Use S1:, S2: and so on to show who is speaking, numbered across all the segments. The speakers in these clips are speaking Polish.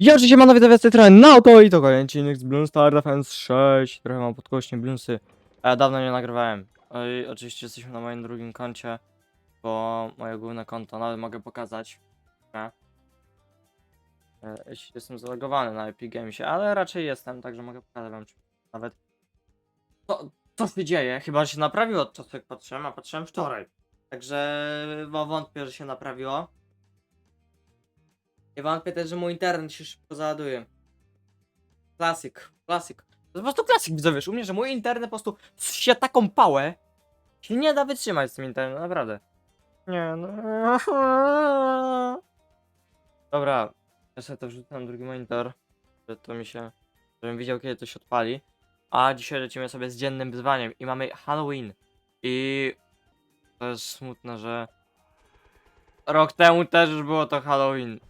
S1: Ja oczywiście mam nawet wiedzę trochę na to i to kolejny odcinek z Bloon Star Defense 6. Trochę mam podkośnie Bloonsy. A ja dawno nie nagrywałem. I oczywiście jesteśmy na moim drugim koncie, bo moje główne konto nawet mogę pokazać. E, jestem zalogowany na Epic Gamesie, ale raczej jestem, także mogę pokazać wam nawet co, co się dzieje. Chyba że się naprawiło od czasu jak patrzyłem, a patrzyłem wczoraj. Także bo wątpię, że się naprawiło. Nie wątpię też, że mój internet się szybko załaduje. Klasyk, klasyk. To po prostu klasyk, widzowie. U mnie, że mój internet po prostu się taką pałę się nie da wytrzymać z tym internetem, naprawdę. Nie no. Dobra, ja sobie to wrzucę na drugi monitor, że to mi się, żebym widział kiedy to się odpali. A dzisiaj lecimy sobie z dziennym wyzwaniem i mamy Halloween. I to jest smutne, że rok temu też już było to Halloween.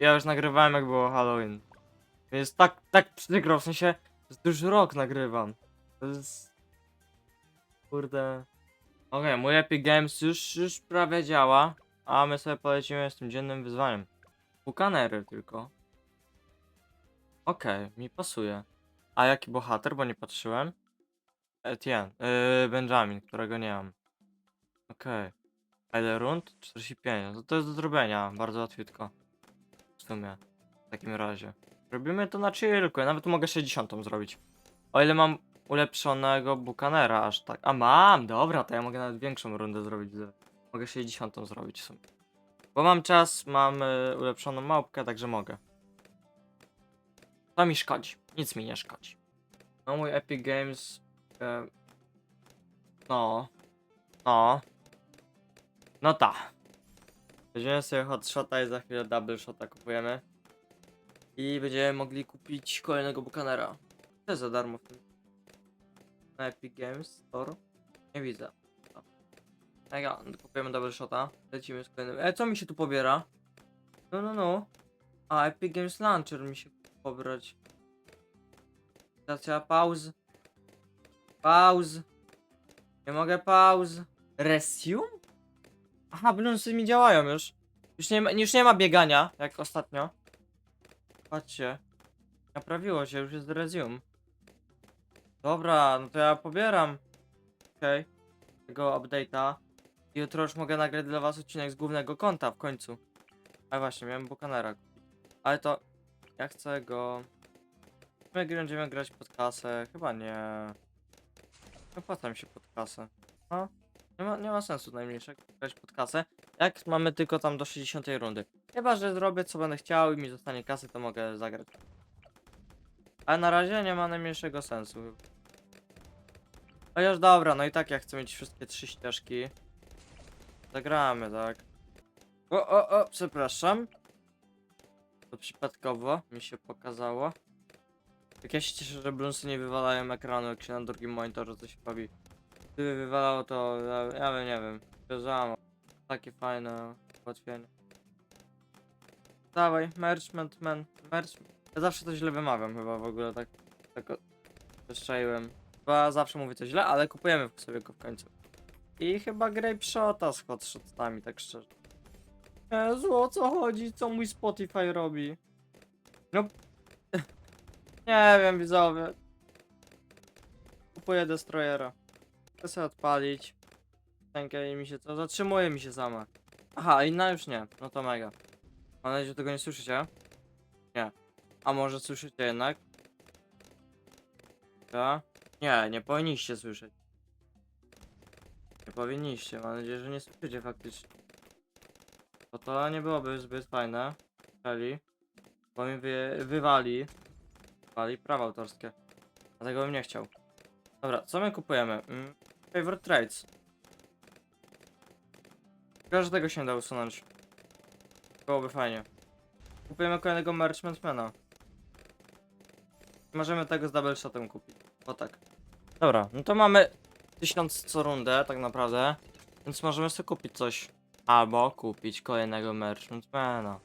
S1: Ja już nagrywałem jak było Halloween. Więc tak, tak przykro, w sensie, że to już rok nagrywam. To jest... Kurde... Okej, mój Epic Games już, już prawie działa, a my sobie polecimy z tym dziennym wyzwaniem. Bukanery tylko. Okej, mi pasuje. A jaki bohater, bo nie patrzyłem? Etienne, yy, Benjamin, którego nie mam. Okej. A ile rund? 45. No to jest do zrobienia, bardzo łatwiutko. Sumie. W takim razie. Robimy to na chillku, ja nawet mogę 60 zrobić. O ile mam ulepszonego Bucanera aż tak. A mam, dobra, to ja mogę nawet większą rundę zrobić. Mogę 60 zrobić w sumie. Bo mam czas, mam y, ulepszoną małpkę, także mogę. To mi szkodzi. Nic mi nie szkodzi. No mój Epic Games... E, no. No. No ta. Weźmiemy sobie hot shota i za chwilę double shota kupujemy. I będziemy mogli kupić kolejnego Bucanera. To jest za darmo w tym. Na Epic Games Store. Nie widzę. O. Ega, kupujemy double shota. Lecimy z kolejnym. E, co mi się tu pobiera? No, no, no. A, Epic Games Launcher mi się pobrać. Stacja pauz. Pauz. Nie mogę pauz. Resume? Aha, blunsy mi działają już. Już nie, ma, już nie ma biegania, jak ostatnio. Patrzcie. Naprawiło się, już jest resume. Dobra, no to ja pobieram. Okej. Tego update'a. Jutro już mogę nagrać dla was odcinek z głównego konta w końcu. A właśnie, miałem Bucanera. kupić. Ale to... Ja chcę go... My będziemy grać pod kasę? Chyba nie. Opłaca mi się pod kasę. No. Nie ma, nie ma sensu najmniejszego grać pod kasę. Jak mamy tylko tam do 60 rundy. Chyba, że zrobię co będę chciał i mi zostanie kasy, to mogę zagrać. Ale na razie nie ma najmniejszego sensu. Chociaż dobra, no i tak ja chcę mieć wszystkie trzy ścieżki. Zagramy, tak. O, o, o, przepraszam. To przypadkowo mi się pokazało. Jak ja się cieszę, że Brunsy nie wywalają ekranu, jak się na drugim monitorze coś bawi. Gdyby wywalało to, ja, ja bym nie wiem, wierzałem. Takie fajne ułatwienie. Dawaj, merchant man, merch... Ja zawsze to źle wymawiam chyba w ogóle, tak, tak zeszczaiłem. Chyba zawsze mówię to źle, ale kupujemy sobie go w końcu. I chyba grape shota z hot shotami, tak szczerze. Jezu, o co chodzi? Co mój Spotify robi? No... nie wiem, widzowie. Kupuję Destroyera. Chcę sobie odpalić. Rękę i mi się to zatrzymuje mi się sama. Aha, inna już nie. No to mega. Mam nadzieję, że tego nie słyszycie. Nie. A może słyszycie jednak? Ja? Nie, nie powinniście słyszeć. Nie powinniście. Mam nadzieję, że nie słyszycie faktycznie. Bo to nie byłoby zbyt fajne. Czyli. Bo mi wy, wywali. Wywali prawa autorskie. Dlatego bym nie chciał. Dobra, co my kupujemy? Mm, favorite trades. Tego się da usunąć. Byłoby fajnie. Kupujemy kolejnego Merchantmana. Możemy tego z double shotem kupić. O tak. Dobra, no to mamy 1000 co rundę, tak naprawdę. Więc możemy sobie kupić coś. Albo kupić kolejnego Merchantmana.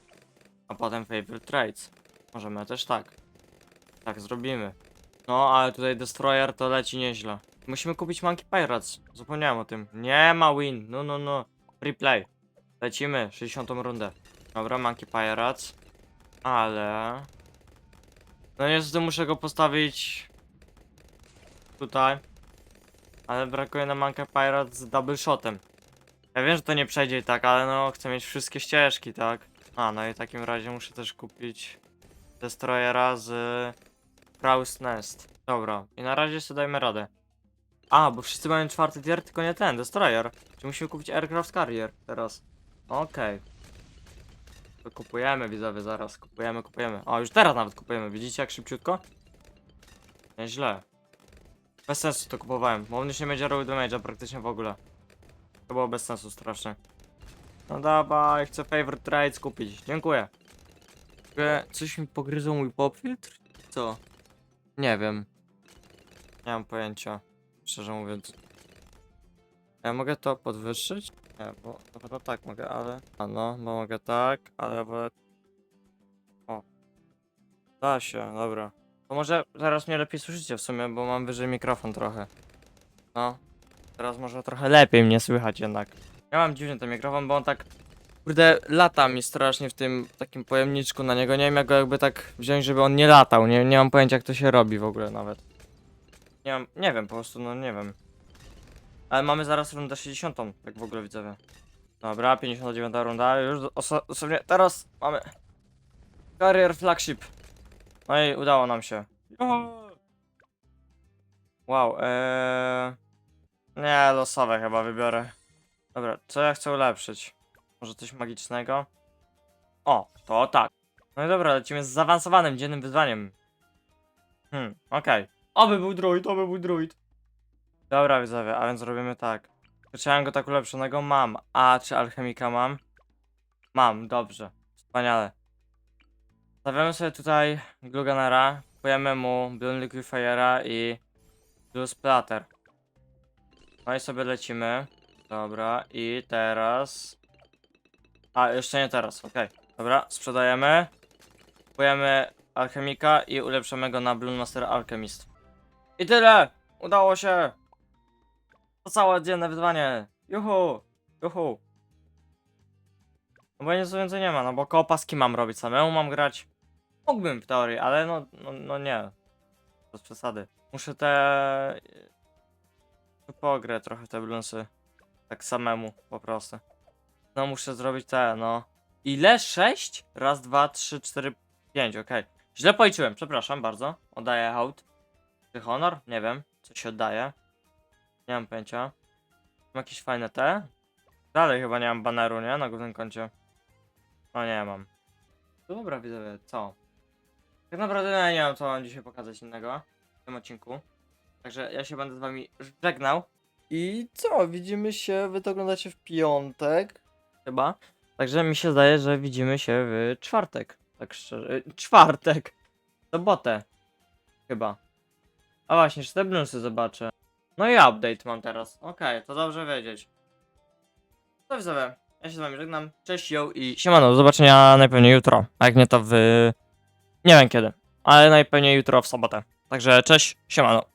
S1: A potem favorite trades. Możemy też tak. Tak zrobimy. No, ale tutaj Destroyer to leci nieźle. Musimy kupić Monkey Pirates. Zapomniałem o tym. Nie ma win. No, no, no. Replay. Lecimy. 60 rundę. Dobra, Monkey Pirates. Ale... No niestety muszę go postawić tutaj. Ale brakuje nam Monkey Pirate z double shotem. Ja wiem, że to nie przejdzie tak, ale no chcę mieć wszystkie ścieżki, tak? A, no i w takim razie muszę też kupić Destroyera z Crow's Nest. Dobra, i na razie sobie dajmy radę. A, bo wszyscy mają czwarty tier, tylko nie ten, Destroyer. Czy musimy kupić Aircraft Carrier teraz? Okej. To kupujemy, widzowie, zaraz. Kupujemy, kupujemy. O, już teraz nawet kupujemy. Widzicie, jak szybciutko? Nieźle. Bez sensu to kupowałem, bo on już nie będzie robił damage'a praktycznie w ogóle. To było bez sensu strasznie. No dawaj, chcę favorite trades kupić. Dziękuję. Tylko Coś mi pogryzło mój popfiltr? Co? Nie wiem. Nie mam pojęcia. Szczerze mówiąc. Ja mogę to podwyższyć? Nie, bo to chyba tak mogę, ale... A no, bo mogę tak, ale wolę... O. Da się, dobra. To może teraz mnie lepiej słyszycie w sumie, bo mam wyżej mikrofon trochę. No. Teraz może trochę lepiej mnie słychać jednak. Ja mam dziwny ten mikrofon, bo on tak... Kurde, lata mi strasznie w tym takim pojemniczku na niego. Nie wiem jak go jakby tak wziąć, żeby on nie latał. Nie, nie mam pojęcia jak to się robi w ogóle nawet. Nie mam, nie wiem po prostu, no nie wiem. Ale mamy zaraz rundę 60, tak w ogóle widzowie. Dobra, 59 runda, już oso osobnie teraz mamy Carrier Flagship. No i udało nam się. Wow, eee... Nie, losowe chyba wybiorę. Dobra, co ja chcę ulepszyć? Może coś magicznego? O, to tak. No i dobra, lecimy z zaawansowanym dziennym wyzwaniem. Hmm, okej. Oby był druid, oby był druid. Dobra, widzowie, a więc robimy tak. Chciałem go tak ulepszonego? Mam. A czy alchemika mam? Mam, dobrze. Wspaniale. Stawiamy sobie tutaj Gluganera, kupujemy mu Bloom Liquifiera i Blue Splatter. No i sobie lecimy. Dobra, i teraz... A, jeszcze nie teraz, okej. Dobra, sprzedajemy. Kupujemy alchemika i ulepszamy go na Blue Master Alchemist. I tyle! Udało się! To całe dzienne wyzwanie! Juhu! Juhu! No bo nic więcej nie ma, no bo kopaski mam robić samemu, mam grać. Mógłbym w teorii, ale no, no, no nie. Bez przesady. Muszę te... Pogrę trochę te blunsy. Tak samemu, po prostu. No muszę zrobić te, no. Ile? Sześć? Raz, dwa, trzy, cztery, pięć, okej. Źle policzyłem, przepraszam bardzo. Oddaję hołd. Czy honor? Nie wiem, co się oddaje. Nie mam pojęcia. Mam jakieś fajne te? Dalej chyba nie mam baneru, nie? Na głównym koncie. No nie mam. Dobra, widzowie, co? Tak naprawdę ja nie mam co wam dzisiaj pokazać innego w tym odcinku. Także ja się będę z wami żegnał. I co? Widzimy się, wy to oglądacie w piątek. Chyba. Także mi się zdaje, że widzimy się w czwartek. Tak szczerze. Czwartek! Sobotę. Chyba. A właśnie, czy te bluesy zobaczę. No i update mam teraz. Okej, to dobrze wiedzieć. To widzowie, ja się z wami żegnam. Cześć, yo i siemano, do zobaczenia najpewniej jutro. A jak nie to w... Nie wiem kiedy, ale najpewniej jutro w sobotę. Także cześć, siemano.